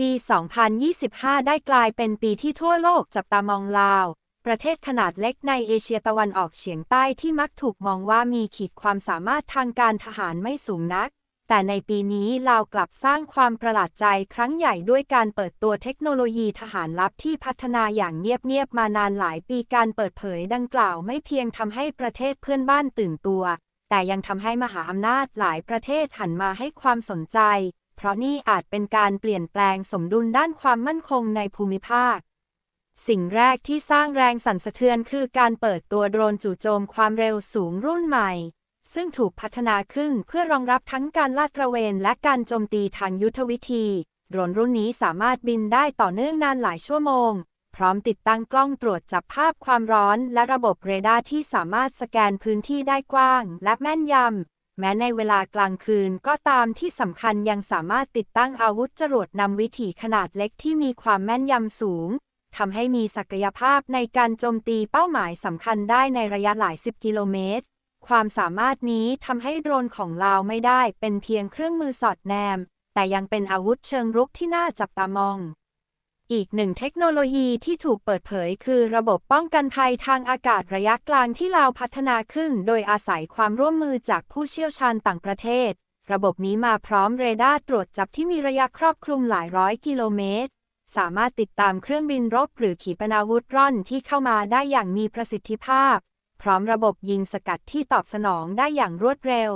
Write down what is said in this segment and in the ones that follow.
ปี 2025 ได้กลายเป็นปีที่ทั่วโลกจับตามองลาว ประเทศขนาดเล็กในเอเชียตะวันออกเฉียงใต้ที่มักถูกมองว่ามีขีดความสามารถทางการทหารไม่สูงนัก แต่ในปีนี้ลาวกลับสร้างความประหลาดใจครั้งใหญ่ด้วยการเปิดตัวเทคโนโลยีทหารลับที่พัฒนาอย่างเงียบๆมานานหลายปีการเปิดเผยดังกล่าวไม่เพียงทำให้ประเทศเพื่อนบ้านตื่นตัว แต่ยังทำให้มหาอำนาจหลายประเทศหันมาให้ความสนใจ เพราะนี่อาจเป็นการเปลี่ยนแปลงสมดุลด้านความมั่นคงในภูมิภาค สิ่งแรกที่สร้างแรงสั่นสะเทือนคือการเปิดตัวโดรนจู่โจมความเร็วสูงรุ่นใหม่ ซึ่งถูกพัฒนาขึ้นเพื่อรองรับทั้งการลาดตระเวนและการโจมตีทางยุทธวิธี โดรนรุ่นนี้สามารถบินได้ต่อเนื่องนานหลายชั่วโมง พร้อมติดตั้งกล้องตรวจจับภาพความร้อน และระบบเรดาร์ที่สามารถสแกนพื้นที่ได้กว้าง และแม่นยำ แม้ในเวลากลางคืนก็ตามที่สำคัญยังสามารถติดตั้งอาวุธจรวดนำวิถีขนาดเล็กที่มีความแม่นยำสูงทำให้มีศักยภาพในการโจมตีเป้าหมายสำคัญได้ในระยะหลายสิบกิโลเมตร ความสามารถนี้ทำให้โดรนของลาวไม่ได้เป็นเพียงเครื่องมือสอดแนม แต่ยังเป็นอาวุธเชิงรุกที่น่าจับตามอง อีกหนึ่งเทคโนโลยีที่ถูกเปิดเผยคือระบบป้องกันภัยทางอากาศระยะกลางที่ลาวพัฒนาขึ้น โดยอาศัยความร่วมมือจากผู้เชี่ยวชาญต่างประเทศ ระบบนี้มาพร้อมเรดาร์ตรวจจับที่มีระยะครอบคลุมหลายร้อยกิโลเมตร สามารถติดตามเครื่องบินรบหรือขีปนาวุธร่อนที่เข้ามาได้อย่างมีประสิทธิภาพ พร้อมระบบยิงสกัดที่ตอบสนองได้อย่างรวดเร็ว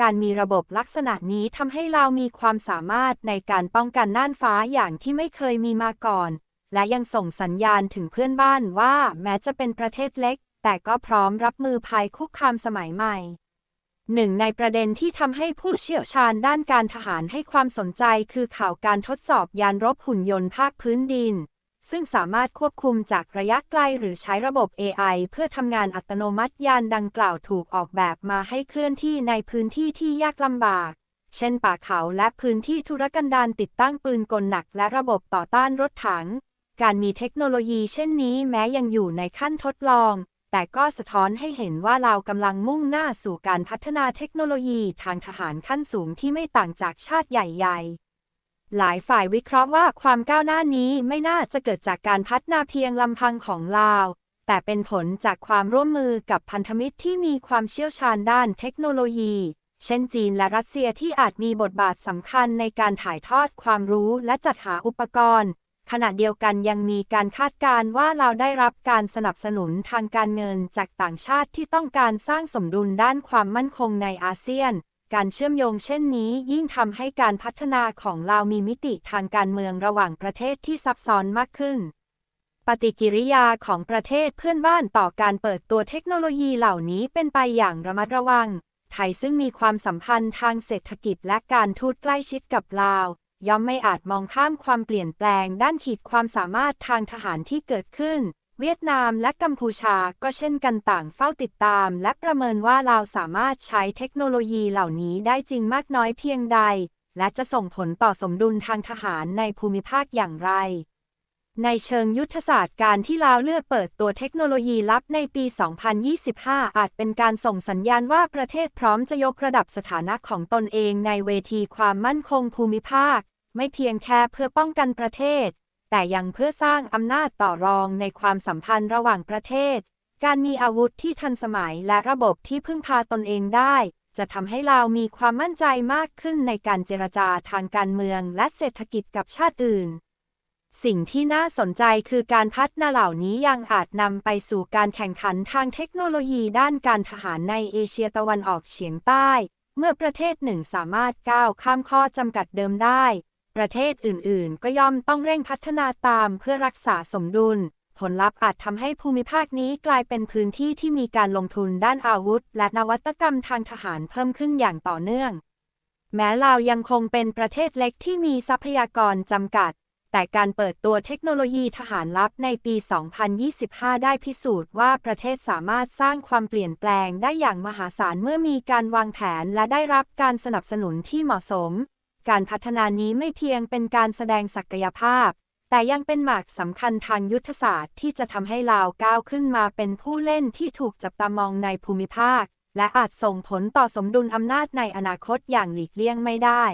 การมีระบบลักษณะนี้ทำให้เรามีความสามารถในการป้องกันน่านฟ้าอย่างที่ไม่เคยมีมาก่อน และยังส่งสัญญาณถึงเพื่อนบ้านว่าแม้จะเป็นประเทศเล็ก แต่ก็พร้อมรับมือภัยคุกคามสมัยใหม่หนึ่งในประเด็นที่ทำให้ผู้เชี่ยวชาญด้านการทหารให้ความสนใจคือข่าวการทดสอบยานรบหุ่นยนต์ภาคพื้นดิน ซึ่งสามารถควบคุมจากระยะไกลหรือใช้ระบบ AI เพื่อทำงานอัตโนมัติยานดังกล่าวถูกออกแบบมาให้เคลื่อนที่ในพื้นที่ที่ยากลำบาก เช่นป่าเขาและพื้นที่ธุรกันดารติดตั้งปืนกลหนักและระบบต่อต้านรถถัง การมีเทคโนโลยีเช่นนี้แม้ยังอยู่ในขั้นทดลอง แต่ก็สะท้อนให้เห็นว่าเรากำลังมุ่งหน้าสู่การพัฒนาเทคโนโลยีทางทหารขั้นสูงที่ไม่ต่างจากชาติใหญ่ ๆ หลายฝ่ายวิเคราะห์ว่าความก้าวหน้านี้ไม่น่าจะเกิดจากการพัฒนาเพียงลำพังของลาว แต่เป็นผลจากความร่วมมือกับพันธมิตรที่มีความเชี่ยวชาญด้านเทคโนโลยี เช่นจีนและรัสเซียที่อาจมีบทบาทสำคัญในการถ่ายทอดความรู้และจัดหาอุปกรณ์ ขณะเดียวกันยังมีการคาดการณ์ว่าเราได้รับการสนับสนุนทางการเงินจากต่างชาติที่ต้องการสร้างสมดุลด้านความมั่นคงในอาเซียน การเชื่อมโยงเช่นนี้ยิ่งทำให้การพัฒนาของเรามีมิติทางการเมืองระหว่างประเทศที่ซับซ้อนมากขึ้น ปฏิกิริยาของประเทศเพื่อนบ้านต่อการเปิดตัวเทคโนโลยีเหล่านี้เป็นไปอย่างระมัดระวัง ไทยซึ่งมีความสัมพันธ์ทางเศรษฐกิจและการทูตใกล้ชิดกับลาว ย่อมไม่อาจมองข้ามความเปลี่ยนแปลงด้านขีดความสามารถทางทหารที่เกิดขึ้น เวียดนามและกัมพูชาก็เช่นกันต่างเฝ้าติดตาม และประเมินว่าเราสามารถใช้เทคโนโลยีเหล่านี้ได้จริงมากน้อยเพียงใด และจะส่งผลต่อสมดุลทางทหารในภูมิภาคอย่างไร ในเชิงยุทธศาสตร์การที่ลาวเลือกเปิดตัวเทคโนโลยีลับในปี 2025 อาจเป็นการส่งสัญญาณว่าประเทศพร้อมจะยกระดับสถานะของตนเองในเวทีความมั่นคงภูมิภาค ไม่เพียงแค่เพื่อป้องกันประเทศ แต่ยังเพื่อสร้างอำนาจต่อรองในความสัมพันธ์ระหว่างประเทศ การมีอาวุธที่ทันสมัยและระบบที่พึ่งพาตนเองได้ จะทำให้เรามีความมั่นใจมากขึ้นในการเจรจาทางการเมืองและเศรษฐกิจกับชาติอื่น สิ่งที่น่าสนใจคือการพัฒนาเหล่านี้ยังอาจนำไปสู่การแข่งขันทางเทคโนโลยีด้านการทหารในเอเชียตะวันออกเฉียงใต้ เมื่อประเทศหนึ่งสามารถก้าวข้ามข้อจำกัดเดิมได้ ประเทศอื่นๆ ก็ย่อมต้องเร่งพัฒนาตามเพื่อรักษาสมดุล ผลลัพธ์อาจทำให้ภูมิภาคนี้กลายเป็นพื้นที่ที่มีการลงทุนด้านอาวุธ และนวัตกรรมทางทหารเพิ่มขึ้นอย่างต่อเนื่อง แม้ลาวยังคงเป็นประเทศเล็กที่มีทรัพยากรจำกัด แต่การเปิดตัวเทคโนโลยีทหารลับในปี 2025 ได้พิสูจน์ว่าประเทศสามารถสร้างความเปลี่ยนแปลงได้อย่างมหาศาลเมื่อมีการวางแผนและได้รับการสนับสนุนที่เหมาะสม การพัฒนานี้ไม่เพียงเป็นการแสดงศักยภาพ แต่ยังเป็นหมากสำคัญทางยุทธศาสตร์ที่จะทำให้ลาวก้าวขึ้นมาเป็นผู้เล่นที่ถูกจับตามองในภูมิภาค และอาจส่งผลต่อสมดุลอำนาจในอนาคตอย่างหลีกเลี่ยงไม่ได้